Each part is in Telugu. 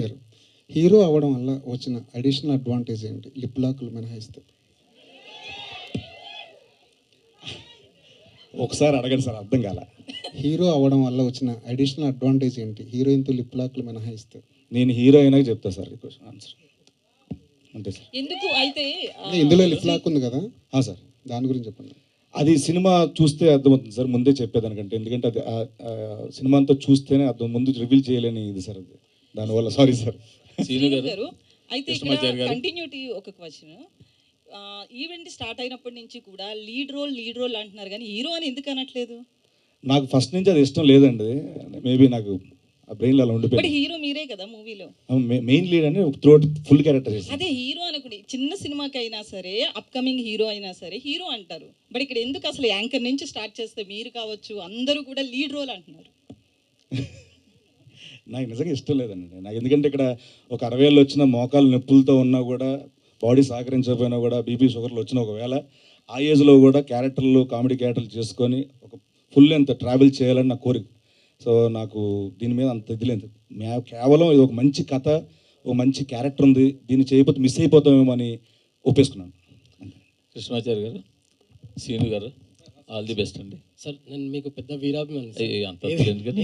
గారు హీరో అవ్వడం వల్ల వచ్చిన అడిషనల్ అడ్వాంటేజ్ ఏంటి? లిప్ లాక్లు మినహాయిస్తే. ఒకసారి అడగండి సార్ అర్థం కాల. హీరో అవ్వడం వల్ల వచ్చిన అడిషనల్ అడ్వాంటేజ్ ఏంటి? హీరోయిన్తో లిప్ లాక్లు మినహాయిస్తే. నేను హీరో అయినాక చెప్తా సార్ ఈ క్వశ్చన్ ఆన్సర్. అంతే సార్. ఎందుకు? అయితే ఇందులో లిప్ లాక్ ఉంది కదా? ఆ, సార్. దాని గురించి చెప్పండి. అది సినిమా చూస్తే అర్థమవుతుంది సార్ ముందే చెప్పేదానికంటే. ఎందుకంటే అది సినిమా అంతా చూస్తేనే అర్థం ముందు రివీల్ చేయలేని ఇది సార్ అది. దానివల్ల సారీ సార్ సీను గారు అయితే. కంటిన్యూటీ ఒక క్వశ్చన్ ఈవెంట్ స్టార్ట్ అయినప్పటి నుంచి కూడా లీడ్ రోల్ లీడ్ రోల్ అంటున్నారు కానీ హీరో అని ఎందుకు అనట్లేదు? నాకు ఫస్ట్ నుంచి అది ఇష్టం లేదండి. మేబీ నాకు ఆ బ్రెయిన్లో అలా ఉండిపోయింది. హీరో మీరే కదా మూవీలో మెయిన్ లీడ్ అని త్రూఅవుట్ ఫుల్ క్యారెక్టర్ అదే హీరో అనుకుని చిన్న సినిమాకి అయినా సరే అప్కమింగ్ హీరో అయినా సరే హీరో అంటారు. బట్ ఇక్కడ ఎందుకు అసలు యాంకర్ నుంచి స్టార్ట్ చేస్తే మీరు కావచ్చు అందరూ కూడా లీడ్ రోల్ అంటున్నారు? నాకు నిజంగా ఇష్టం లేదండి. నాకు ఎందుకంటే ఇక్కడ ఒక అరవై ఏళ్ళు వచ్చిన మోకాలు నొప్పులతో ఉన్నా కూడా బాడీ సహకరించకపోయినా కూడా బీపీ షుగర్లు వచ్చిన ఒకవేళ ఆ ఏజ్లో కూడా క్యారెక్టర్లు కామెడీ క్యారెక్టర్లు చేసుకొని ఒక ఫుల్ ఎంత ట్రావెల్ చేయాలని నా కోరిక. సో నాకు దీని మీద అంత ఇది లేదు. మే- కేవలం ఇది ఒక మంచి కథ ఒక మంచి క్యారెక్టర్ ఉంది దీన్ని చేయకపోతే మిస్ అయిపోతామేమో అని ఒప్పేసుకున్నాను. కృష్ణాచార్య గారు సీను గారు. ఆల్ ది బెస్ట్ అండి. సార్ నేను మీకు పెద్ద వీరాభిమాని?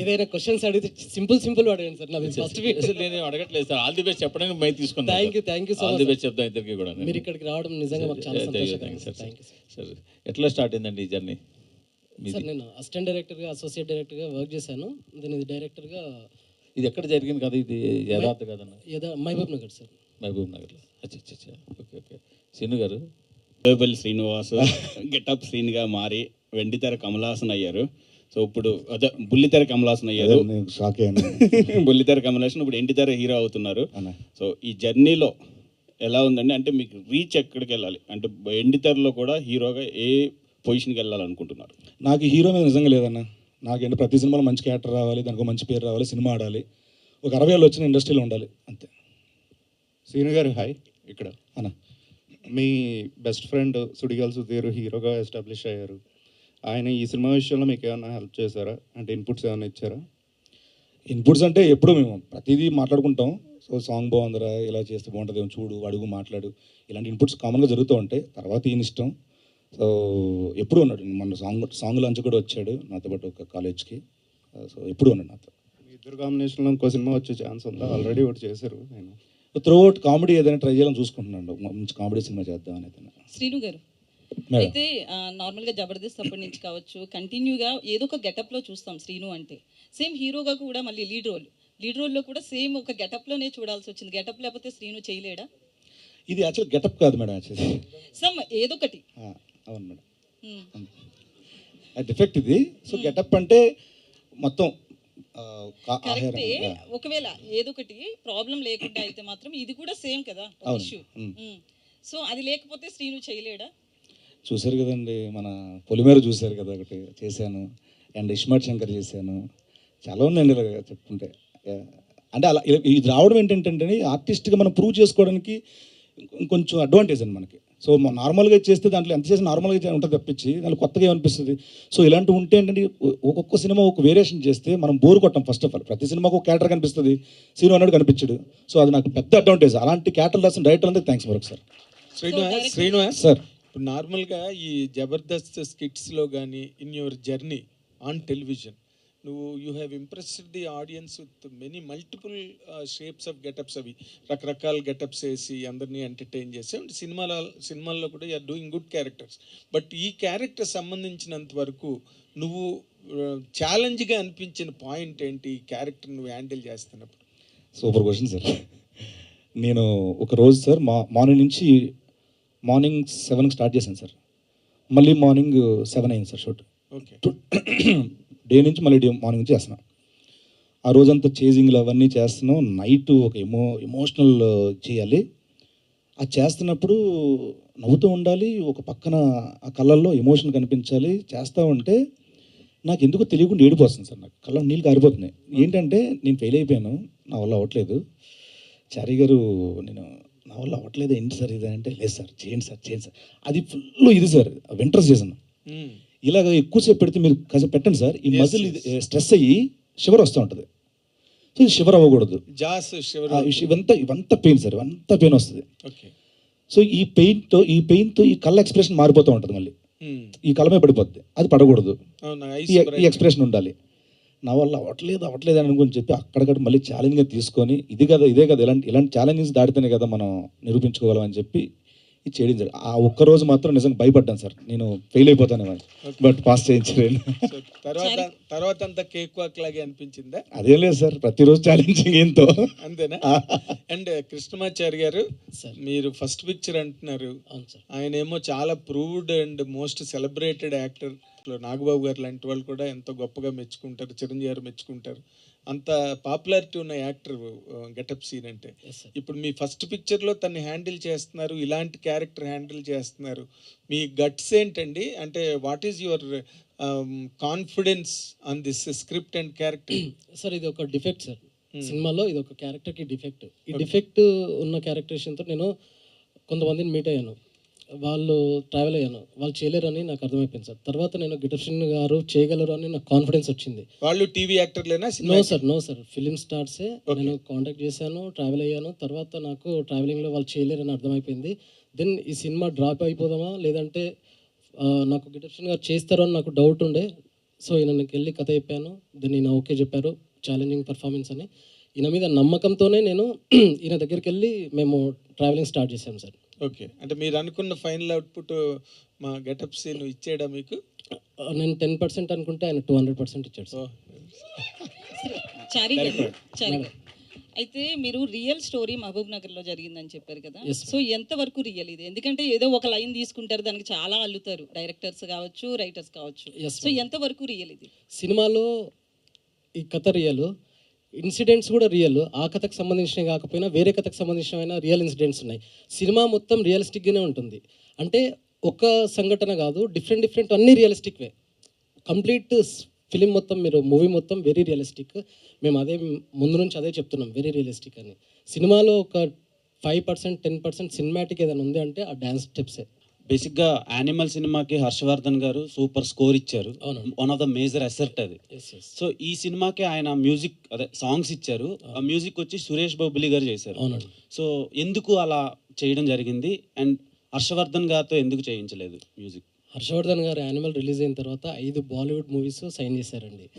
ఏదైనా క్వశ్చన్స్ అడిగితే సింపుల్ సింపుల్ అడగండి సార్ నాది ఫస్ట్ నేను అడగట్లేదు సార్. ఆల్ ది బెస్ట్ చెప్పడానికి మై తీసుకున్నాను Thank you, thank you so all the best చెప్తాను ఇద్దరికి కూడా. మీరు ఇక్కడికి రావడం నిజంగా మాకు చాలా సార్. థ్యాంక్ యూ సార్ ఎట్లా స్టార్ట్ అయిందండి ఈ జర్నీ? సార్ నేను అసిస్టెంట్ డైరెక్టర్గా అసోసియేట్ డైరెక్టర్గా వర్క్ చేశాను. దీని ఇది డైరెక్టర్గా ఇది ఎక్కడ జరిగింది కదా ఇది? యథార్థ కదన్న? ఏదో మహబూబ్ నగర్ సార్. మహబూబ్ నగర్లో అచ్చా అచ్చా అచ్చా ఓకే ఓకే. సీను గారు? వేపల్లి శ్రీనివాస్ గెటప్ శ్రీనిగా మారి వెండితెర కమలాసన్ అయ్యారు. సో ఇప్పుడు అదే బుల్లితెర కమలాసన్ అయ్యారు. షాక్ బుల్లితెర కమలాసన్ ఇప్పుడు ఎండితెర హీరో అవుతున్నారు. అన్న. సో ఈ జర్నీలో ఎలా ఉందండి? అంటే మీకు రీచ్ ఎక్కడికి వెళ్ళాలి? అంటే ఎండితెరలో కూడా హీరోగా ఏ పొజిషన్కి వెళ్ళాలనుకుంటున్నారు? నాకు హీరో మీద నిజంగా లేదన్న. నాకేంటి ప్రతి సినిమాలో మంచి క్యారెక్టర్ రావాలి దానికి మంచి పేరు రావాలి సినిమా ఆడాలి. ఒక అరవై ఏళ్ళు వచ్చిన ఇండస్ట్రీలో ఉండాలి. అంతే. సీను గారు హాయ్ ఇక్కడ. అన్న. మీ బెస్ట్ ఫ్రెండ్ సుడిగాల్ సుధీర్ హీరోగా ఎస్టాబ్లిష్ అయ్యారు. ఆయన ఈ సినిమా విషయంలో మీకు ఏమైనా హెల్ప్ చేశారా? అంటే ఇన్పుట్స్ ఏమైనా ఇచ్చారా? ఇన్పుట్స్ అంటే ఎప్పుడు మేము ప్రతిదీ మాట్లాడుకుంటాం. సో సాంగ్ బాగుందిరా ఇలా చేస్తే బాగుంటుంది ఏమో చూడు అడుగు మాట్లాడు. ఇలాంటి ఇన్పుట్స్ కామన్గా జరుగుతూ ఉంటాయి. తర్వాత ఈయన ఇష్టం. సో ఎప్పుడు ఉన్నాడు? మన సాంగ్ సాంగ్ లాంచ్ కూడా వచ్చాడు నాతో పాటు ఒక కాలేజ్కి సో ఎప్పుడు ఉన్నాడు నాతో? మీ ఇద్దరు కాంబినేషన్లో ఇంకో సినిమా వచ్చే ఛాన్స్ ఉందా? ఆల్రెడీ ఒకటి చేశారు. ఆయన త్రూ అవుట్ కామెడీ ఏదైనా ట్రై చేయాలని చూసుకుంటున్నాడు. ఒక మంచి కామెడీ సినిమా చేద్దాం అనేది శ్రీను గారు అయితే ఆ, నార్మల్గా జబర్దస్త్ అప్పటి నుంచి కావచ్చు కంటిన్యూగా ఏదో ఒక గెటప్లో చూస్తాం శ్రీను అంటే. సేమ్ హీరోగా కూడా మళ్ళీ లీడ్ రోల్. లీడ్ రోల్లో కూడా సేమ్ ఒక గెటప్లోనే చూడాల్సి వచ్చింది. గెటప్ లేకపోతే శ్రీను చేయలేడా? ఇది యాక్చువల్ గెటప్ కాదు మేడం యాక్చువల్లీ. సమ్ ఏదొకటి. అవును మేడం. డిఫెక్ట్ ఇది. సో గెటప్ అంటే మొత్తం కరెక్టే. ఒకవేళ ఏదొకటి ప్రాబ్లం లేకుండా అయితే మాత్రం ఇది కూడా సేమ్ కదా. ఇష్యూ. సో అది లేకపోతే శ్రీను చేయలేడా చూశారు కదండి మన పొలిమేర చూశారు కదా ఒకటి చేశాను అండ్ ఇస్మార్ట్ శంకర్ చేశాను చాలా ఉన్నాయండి ఇలా చెప్పుకుంటే. అంటే అలా ఇది రావడం ఏంటంటే ఆర్టిస్ట్గా మనం ప్రూవ్ చేసుకోవడానికి ఇంకొంచెం అడ్వాంటేజ్ అండి మనకి సో నార్మల్గా చేస్తే దాంట్లో ఎంత చేసి నార్మల్గా ఉంటుంది తప్పించి దాంట్లో కొత్తగా ఏమనిపిస్తుంది? సో ఇలాంటివి ఉంటే ఏంటంటే ఒక్కొక్క సినిమా ఒక వేరియేషన్ చేస్తే మనం బోర్ కొట్టాం ఫస్ట్ ఆఫ్ ఆల్. ప్రతి సినిమాకు ఒక క్యారెక్టర్ కనిపిస్తుంది సీను అన్నాడు కనిపించడు. సో అది నాకు పెద్ద అడ్వాంటేజ్. అలాంటి క్యారెక్టర్ రాసిన డైరెక్టర్ అందరికి థ్యాంక్స్ మరొక సార్. శ్రీనివాస్ శ్రీనివాస్ సార్. ఇప్పుడు నార్మల్గా ఈ జబర్దస్త్ స్కిట్స్లో కానీ in your journey on television నువ్వు you have impressed the audience with many multiple shapes of getups అవి. రకరకాల గెటప్స్ వేసి అందరినీ ఎంటర్టైన్ చేసి అండ్ సినిమాల సినిమాల్లో కూడా you are doing good characters but ఈ క్యారెక్టర్ సంబంధించినంత వరకు నువ్వు ఛాలెంజ్గా అనిపించిన పాయింట్ ఏంటి ఈ క్యారెక్టర్ నువ్వు హ్యాండిల్ చేస్తున్నప్పుడు? సూపర్ క్వశ్చన్ సార్ నేను ఒక రోజు సార్ మా మార్నింగ్ నుంచి మార్నింగ్ సెవెన్కి స్టార్ట్ చేశాను సార్ మళ్ళీ మార్నింగ్ సెవెన్ అయింది సార్ షూట్ ఓకే డే నుంచి మళ్ళీ డే మార్నింగ్ నుంచి చేస్తున్నాం. ఆ రోజంతా చేజింగ్లు అవన్నీ చేస్తున్నాం. నైట్ ఒక ఎమో ఎమోషనల్ చేయాలి. అది చేస్తున్నప్పుడు నవ్వుతూ ఉండాలి. ఒక పక్కన ఆ కళ్ళల్లో ఎమోషన్ కనిపించాలి. చేస్తూ ఉంటే నాకు ఎందుకో తెలియకుండా ఏడిపోతుంది సార్ నాకు. కళ్ళ నీళ్ళు కారిపోతున్నాయి. ఏంటంటే నేను ఫెయిల్ అయిపోయాను. నా వల్ల అవ్వట్లేదు. చారీ గారు నేను నా వల్ల అవ్వట్లేదు ఏంటి సార్ ఇది అంటే లేదు సార్ చేయండి సార్ చేయండి సార్. అది ఫుల్ ఇది సార్ వింటర్ సీజన్ ఇలాగ ఎక్కువసేపు పెడితే మీరు కాసేపు పెట్టండి సార్. ఈ మజిల్ స్ట్రెస్ అయ్యి షుగర్ వస్తూ ఉంటుంది. సో ఇది షివర్ అవ్వకూడదు. జాస్ శివర్ ఆ, ఇవంతా ఇవంతా పెయిన్ సార్. ఇవంతా పెయిన్ వస్తుంది. ఓకే. సో ఈ పెయిన్తో ఈ పెయిన్తో ఈ కళ్ళ ఎక్స్ప్రెషన్ మారిపోతూ ఉంటుంది మళ్ళీ. ఈ కళ్ళమే పడిపోద్ది. అది పడకూడదు. ఈ ఎక్స్ప్రెషన్ ఉండాలి. నా వల్ల అవ్వట్లేదు అవ్వట్లేదు అని అనుకుని చెప్పి అక్కడికక్కడ మళ్ళీ ఛాలెంజ్గా తీసుకొని ఇది కదా ఇదే కదా ఇలాంటి ఇలాంటి ఛాలెంజెస్ దాటితేనే కదా మనం నిరూపించుకోగలం అని చెప్పి ఇది చేయడం జరిగింది ఆ ఒక్క రోజు మాత్రం నిజంగా భయపడ్డాను సార్. నేను ఫెయిల్ అయిపోతానేమో బట్ పాస్ చేయించలేను. సో తర్వాత తర్వాత అంతా కేక్ వాక్ లాగే అనిపించిందా? అదేం లేదు సార్. ప్రతిరోజు ఛాలెంజింగ్ ఏంతో. అంతేనా? అండ్ కృష్ణమాచారి గారు సార్. మీరు ఫస్ట్ పిక్చర్ అంటున్నారు. అవును సార్. ఆయన ఏమో చాలా proved and most celebrated actor Nagababu గారు లాంటి వాళ్ళు కూడా ఎంతో గొప్పగా మెచ్చుకుంటారు. చిరంజీవి గారు మెచ్చుకుంటారు. అంత పాపులారిటీ ఉన్న యాక్టర్ గెటప్ సీన్ అంటే. ఇప్పుడు మీ ఫస్ట్ పిక్చర్లో తన్ని హ్యాండిల్ చేస్తున్నారు ఇలాంటి క్యారెక్టర్ హ్యాండిల్ చేస్తున్నారు. మీ గట్స్ ఏంటండి? అంటే what is your confidence on this script and character? Sir ఇది ఒక డిఫెక్ట్ సార్. సినిమాలో ఇది ఒక క్యారెక్టర్కి డిఫెక్ట్. ఈ డిఫెక్ట్ ఉన్న క్యారెక్టరేషన్తో నేను కొంతమందిని మీట్ అయ్యాను. వాళ్ళు ట్రావెల్ అయ్యాను. వాళ్ళు చేయలేరని నాకు అర్థమైపోయింది సార్. తర్వాత నేను గిటర్షన్ గారు చేయగలరు అని నాకు కాన్ఫిడెన్స్ వచ్చింది. వాళ్ళు TV యాక్టర్లేనా no sir no sir film స్టార్సే నేను కాంటాక్ట్ చేశాను ట్రావెల్ అయ్యాను. తర్వాత నాకు ట్రావెలింగ్లో వాళ్ళు చేయలేరని అర్థమైపోయింది. దెన్ ఈ సినిమా డ్రాప్ అయిపోదామా? లేదంటే నాకు గిటర్షన్ గారు చేస్తారో అని నాకు డౌట్ ఉండే. సో ఈయనకి వెళ్ళి కథ చెప్పాను. దెన్ ఈయన ఓకే చెప్పారు ఛాలెంజింగ్ పర్ఫార్మెన్స్ అని. ఈయన మీద నమ్మకంతోనే నేను ఈయన దగ్గరికి వెళ్ళి మేము ట్రావెలింగ్ స్టార్ట్ చేశాం సార్. ఓకే. అంటే మీరు అనుకున్న ఫైనల్ అవుట్పుట్ మా గెటప్ సీన్ ఇచ్చేయడా మీకు? నేను టెన్ పర్సెంట్ అనుకుంటే ఆయన టూ హండ్రెడ్ పర్సెంట్ ఇచ్చాడు సార్. చారీ చారీ. అయితే మీరు రియల్ స్టోరీ మహబూబ్ నగర్లో జరిగిందని చెప్పారు కదా. సో ఎంత వరకు రియల్ ఇది? ఎందుకంటే ఏదో ఒక లైన్ తీసుకుంటారు దానికి చాలా అల్లుతారు. డైరెక్టర్స్ కావచ్చు రైటర్స్ కావచ్చు. సో ఎంత వరకు రియల్ ఇది? సినిమాలో ఈ కథ రియల్ ఇన్సిడెంట్స్ కూడా రియల్. ఆ కథకు సంబంధించినవి కాకపోయినా వేరే కథకు సంబంధించిన రియల్ ఇన్సిడెంట్స్ ఉన్నాయి. సినిమా మొత్తం రియలిస్టిక్గానే ఉంటుంది. అంటే ఒక సంఘటన కాదు డిఫరెంట్ డిఫరెంట్ అన్నీ రియలిస్టిక్ వే కంప్లీట్ ఫిలిం మొత్తం మీరు మూవీ మొత్తం వెరీ రియలిస్టిక్. మేము అదే ముందు నుంచి అదే చెప్తున్నాం వెరీ రియలిస్టిక్ అని. సినిమాలో ఒక five percent ten percent cinematic ఏదైనా ఉంది అంటే ఆ డ్యాన్స్ స్టెప్సే. బేసిక్గా యానిమల్ సినిమాకి హర్షవర్ధన్ గారు సూపర్ స్కోర్ ఇచ్చారు. One of the major asset అది. సో ఈ సినిమాకి ఆయన మ్యూజిక్ అదే సాంగ్స్ ఇచ్చారు. ఆ. మ్యూజిక్ వచ్చి సురేష్ బాబులి గారు చేశారు. అవునండి. సో ఎందుకు అలా చేయడం జరిగింది? అండ్ హర్షవర్ధన్ గారితో ఎందుకు చేయించలేదు మ్యూజిక్? హర్షవర్ధన్ గారు యానిమల్ రిలీజ్ అయిన తర్వాత ఐదు బాలీవుడ్ మూవీస్ సైన్ చేశారండి.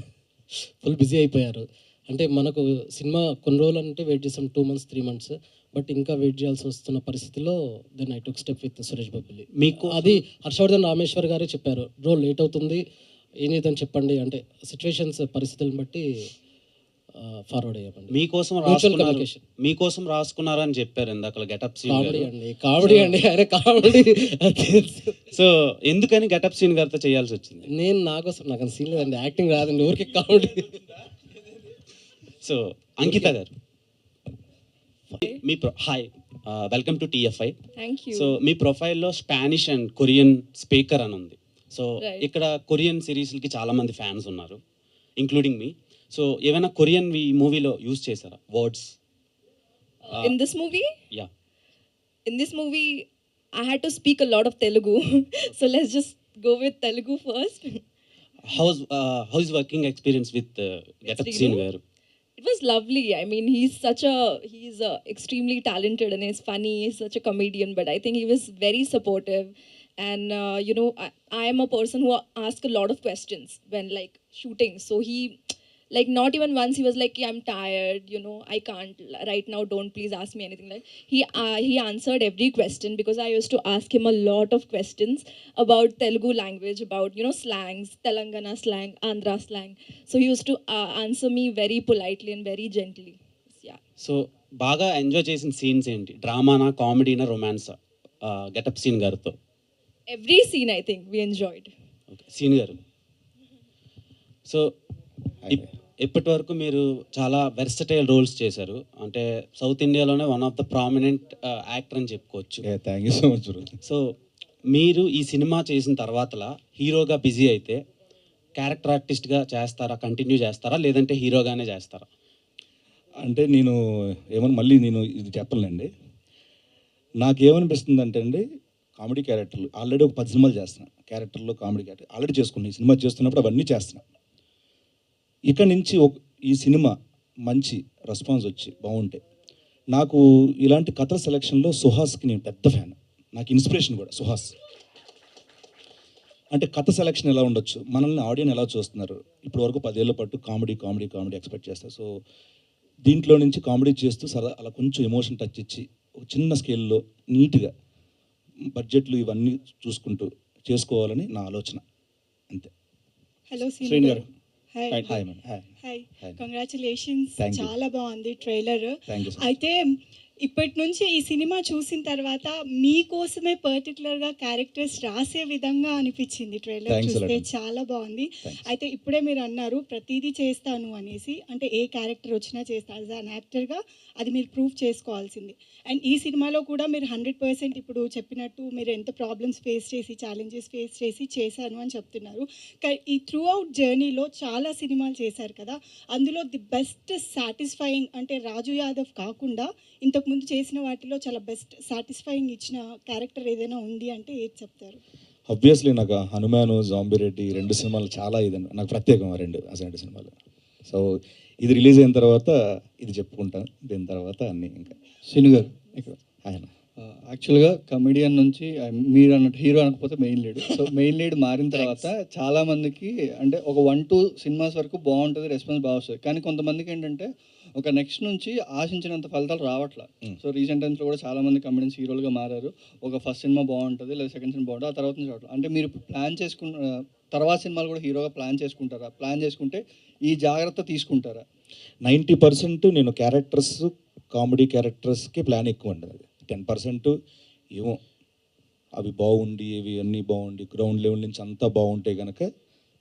ఫుల్ బిజీ అయిపోయారు. అంటే మనకు సినిమా కొన్ని రోజులు అంటే వెయిట్ చేసాం two months three months but ఇంకా వెయిట్ చేయాల్సి వస్తున్న పరిస్థితిలో then I took step with Suresh Bobbili మీకు అది హర్షవర్ధన్ రామేశ్వర్ గారే చెప్పారు. బ్రో లేట్ అవుతుంది. ఏం చేద్దాం చెప్పండి. అంటే సిచ్యువేషన్స్ పరిస్థితులను బట్టి ఫార్వర్డ్ అయ్యామండి. మీకోసం communication. మీకోసం రాసుకున్నారు అని చెప్పారు ఇందాక గెటప్ కామెడీ సీన్ అండి. కామెడీ అండి. ఆయన కామెడీ సో ఎందుకని గెటప్ సీన్ గారితో చేయాల్సి వచ్చింది? నేను నా కోసం నాకు సీన్ లేదండి. యాక్టింగ్ రాదండి. ఊరికి కామెడీ సో అంకిత గారు. మీ hi welcome to TFI. So మీ ప్రొఫైల్లో స్పానిష్ అండ్ కొరియన్ స్పీకర్ అని ఉంది. సో. ఇక్కడ కొరియన్ సిరీస్లకి చాలా మంది ఫ్యాన్స్ ఉన్నారు ఇంక్లూడింగ్ మీ. సో ఏమైనా కొరియన్ మూవీలో యూజ్ చేశారా? Words? In this movie yeah in this movie i had to speak a lot of telugu. So let's just go with telugu first. House house working experience with getup? Seenu గారు it was lovely. I mean he's such a he's uh, extremely talented and he's funny. He's such a comedian but i think he was very supportive. And uh, you know I, I am a person who asks a lot of questions when like shooting. So he like not even once he was like "Yeah, i'm tired you know i can't right now don't please ask me anything like he uh, he answered every question because i used to ask him a lot of questions about telugu language about you know slangs telangana slang andhra slang so he used to uh, answer me very politely and very gently yeah so బాగా ఎంజాయ్ చేసిన సీన్స్ ఏంటి డ్రామానా కామెడీనా రొమాన్సా గెటప్ సీన్ గారితో every scene i think we enjoyed okay Seenu గారు సో ఇప్పటి వరకు మీరు చాలా వెర్సటైల్ రోల్స్ చేశారు. అంటే సౌత్ ఇండియాలోనే one of the prominent actor అని చెప్పుకోవచ్చు. Thank you so much so మీరు ఈ సినిమా చేసిన తర్వాతలా హీరోగా బిజీ అయితే క్యారెక్టర్ ఆర్టిస్ట్గా చేస్తారా కంటిన్యూ చేస్తారా లేదంటే హీరోగానే చేస్తారా? అంటే నేను ఏమని మళ్ళీ నేను ఇది చెప్పలేండి నాకేమనిపిస్తుంది అంటే అండి కామెడీ క్యారెక్టర్లు ఆల్రెడీ ఒక పది సినిమాలు చేస్తున్నాను క్యారెక్టర్లు కామెడీ క్యారెక్టర్ ఆల్రెడీ చేసుకున్నాను ఈ సినిమా చేస్తున్నప్పుడు అవన్నీ చేస్తున్నా. ఇక నుంచి ఒక ఈ సినిమా మంచి రెస్పాన్స్ వచ్చి బాగుంటాయి నాకు ఇలాంటి కథల సెలక్షన్లో సుహాస్కి నేను పెద్ద ఫ్యాన్. నాకు ఇన్స్పిరేషన్ కూడా సుహాస్. అంటే కథ సెలక్షన్ ఎలా ఉండొచ్చు? మనల్ని ఆడియన్ ఎలా చూస్తున్నారు? ఇప్పటి వరకు పదేళ్ళ పాటు కామెడీ కామెడీ కామెడీ ఎక్స్పెక్ట్ చేస్తారు సో దీంట్లో నుంచి కామెడీ చేస్తూ సరదా అలా కొంచెం ఎమోషన్ టచ్ ఇచ్చి ఒక చిన్న స్కేల్లో నీట్గా బడ్జెట్లు ఇవన్నీ చూసుకుంటూ చేసుకోవాలని నా ఆలోచన. అంతే. హలో శ్రీని గారు హాయ్. హాయ్. కంగ్రాచులేషన్స్. చాలా బాగుంది ట్రైలర్ అయితే ఇప్పటి నుంచి ఈ సినిమా చూసిన తర్వాత మీకోసమే పర్టికులర్గా క్యారెక్టర్స్ రాసే విధంగా అనిపించింది ట్రైలర్. చూస్తే. చాలా బాగుంది. అయితే ఇప్పుడే మీరు అన్నారు ప్రతిదీ చేస్తాను అనేసి. అంటే ఏ క్యారెక్టర్ వచ్చినా చేస్తాను. యాజ్ అన్ యాక్టర్గా అది మీరు ప్రూవ్ చేసుకోవాల్సింది. అండ్ ఈ సినిమాలో కూడా మీరు హండ్రెడ్ పర్సెంట్ ఇప్పుడు చెప్పినట్టు మీరు ఎంత ప్రాబ్లమ్స్ ఫేస్ చేసి ఛాలెంజెస్ ఫేస్ చేసి చేశాను అని చెప్తున్నారు. ఈ త్రూ అవుట్ జర్నీలో చాలా సినిమాలు చేశారు కదా. అందులో ది బెస్ట్ సాటిస్ఫైయింగ్ అంటే రాజు యాదవ్ కాకుండా ఇంతకుముందు చేసిన వాటిలో చాలా బెస్ట్ సాటిస్ఫైయింగ్ ఇచ్చిన క్యారెక్టర్ ఏదైనా ఉంది అంటే ఏది చెప్తారు? అబ్వియస్లీ నాకు హనుమాను జాంబిరెడ్డి ఈ రెండు సినిమాలు చాలా ఇదండి నాకు ప్రత్యేకం ఆ రెండు ఆ రెండు సినిమాలు. సో ఇది రిలీజ్ అయిన తర్వాత ఇది చెప్పుకుంటాను దీని తర్వాత అన్నీ ఇంకా. సిను గారు ఇక్కడ ఆయన. యాక్చువల్గా కమెడియన్ నుంచి మీరు అన్నట్టు హీరో అనకపోతే main lead so main lead మారిన తర్వాత చాలా మందికి అంటే ఒక వన్ టూ సినిమాస్ వరకు బాగుంటుంది రెస్పాన్స్ బాగా వస్తుంది. కానీ కొంతమందికి ఏంటంటే ఒక నెక్స్ట్ నుంచి ఆశించినంత ఫలితాలు రావట్లా. Mm. సో రీసెంట్ టైమ్స్లో కూడా చాలా మంది కమెడియన్స్ హీరోలుగా మారారు. ఒక ఫస్ట్ సినిమా బాగుంటుంది లేదా సెకండ్ సినిమా బాగుంటుంది ఆ తర్వాత నుంచి రావట్లేదు అంటే మీరు ప్లాన్ చేసుకున్న తర్వాత సినిమాలు కూడా హీరోగా ప్లాన్ చేసుకుంటారా? ప్లాన్ చేసుకుంటే ఈ జాగ్రత్త తీసుకుంటారా? నైంటీ పర్సెంట్ నేను క్యారెక్టర్స్ కామెడీ క్యారెక్టర్స్కి ప్లాన్ ఎక్కువ ఉండదు అది. టెన్ పర్సెంట్ ఏమో అవి బాగుండి ఇవి అన్నీ బాగుండి గ్రౌండ్ లెవెల్ నుంచి అంతా బాగుంటే కనుక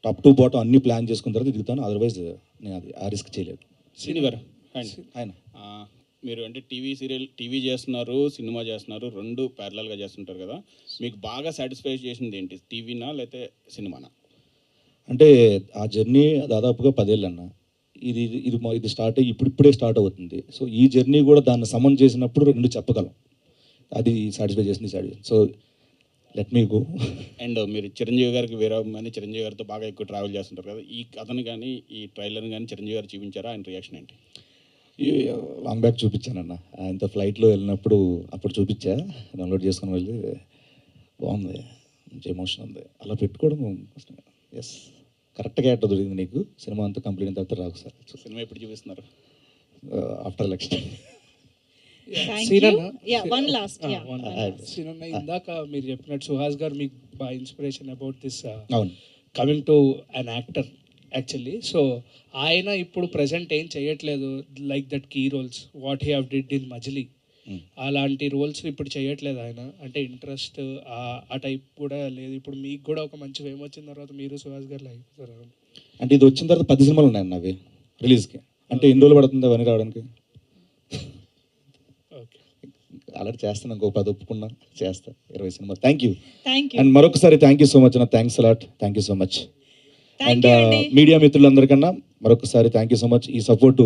టాప్ టు బాటం అన్నీ ప్లాన్ చేసుకున్న తర్వాత దిగుతాను. అదర్వైజ్ నేను అది ఆ రిస్క్ చేయలేదు. శ్రీని గారు ఆయన. మీరు అంటే టీవీ సీరియల్ టీవీ చేస్తున్నారు సినిమా చేస్తున్నారు రెండు ప్యారలల్గా చేస్తుంటారు కదా. మీకు బాగా సాటిస్ఫై చేసింది ఏంటి? టీవీనా లేకపోతే సినిమానా? అంటే ఆ జర్నీ దాదాపుగా పదేళ్ళు అన్న ఇది ఇది ఇది స్టార్ట్ అయ్యి ఇప్పుడు ఇప్పుడే స్టార్ట్ అవుతుంది. సో ఈ జర్నీ కూడా దాన్ని సమన్ చేసినప్పుడు రెండు చెప్పగలం. అది సాటిస్ఫై చేసింది satisfy so let me go and మీరు చిరంజీవి గారికి వేరే మంది చిరంజీవి గారితో బాగా ఎక్కువ ట్రావెల్ చేస్తుంటారు కదా ఈ కథను కానీ ఈ ట్రైలర్ని కానీ చిరంజీవి గారు చూపించారా? ఆయన రియాక్షన్ ఏంటి? లాంగ్ బ్యాక్ చూపించానన్న. ఆయనతో ఫ్లైట్లో వెళ్ళినప్పుడు అప్పుడు చూపించా. డౌన్లోడ్ చేసుకుని వెళ్ళి బాగుంది. మంచి ఎమోషన్ ఉంది. అలా పెట్టుకోవడం ఎస్ కరెక్ట్గా ఎట్ట దొరికింది నీకు. సినిమా అంతా కంప్లీట్ అయిన తర్వాత రాకు సార్. సినిమా ఎప్పుడు చూపిస్తున్నారు? After election yeah one last yeah cinema ఇందాక మీరు చెప్పినట్టు సుహాస్ గారు మీకు బాగా inspiration about this coming to an actor actually so ఆయన ఇప్పుడు ప్రజెంట్ ఏం చేయట్లేదు like that key roles what he have did in Majili. అలాంటి రోల్స్ ఇప్పుడు చేయట్లేదు ఆయన. అంటే ఇంట్రెస్ట్ ఆ టైప్ కూడా లేదు. ఇప్పుడు మీకు కూడా ఒక మంచి ఫేమ్ వచ్చిన తర్వాత మీరు సుహాస్ గారు అయిపోతారు అంటే ఇది వచ్చిన తర్వాత పది సినిమాలు ఉన్నాయి అవి రిలీజ్కి అంటే ఎన్ని రోజులు పడుతుంది అవన్నీ రావడానికి. ఆల్రెడీ చేస్తాను ఇంకో పది ఒప్పుకున్నా చేస్తా ఇరవై సినిమాలు థ్యాంక్ యూ అండ్ మరొకసారి థ్యాంక్ యూ సో మచ్ అన్న. Thanks a lot thank you so much and. Media మిత్రులందరికన్నా మరొకసారి థ్యాంక్ యూ సో మచ్ ఈ సపోర్టు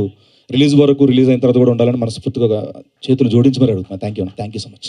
రిలీజ్ వరకు రిలీజ్ అయిన తర్వాత కూడా ఉండాలని మనస్ఫూర్తిగా చేతులు జోడించి మరి అడుగుతున్నాను thank you thank you so much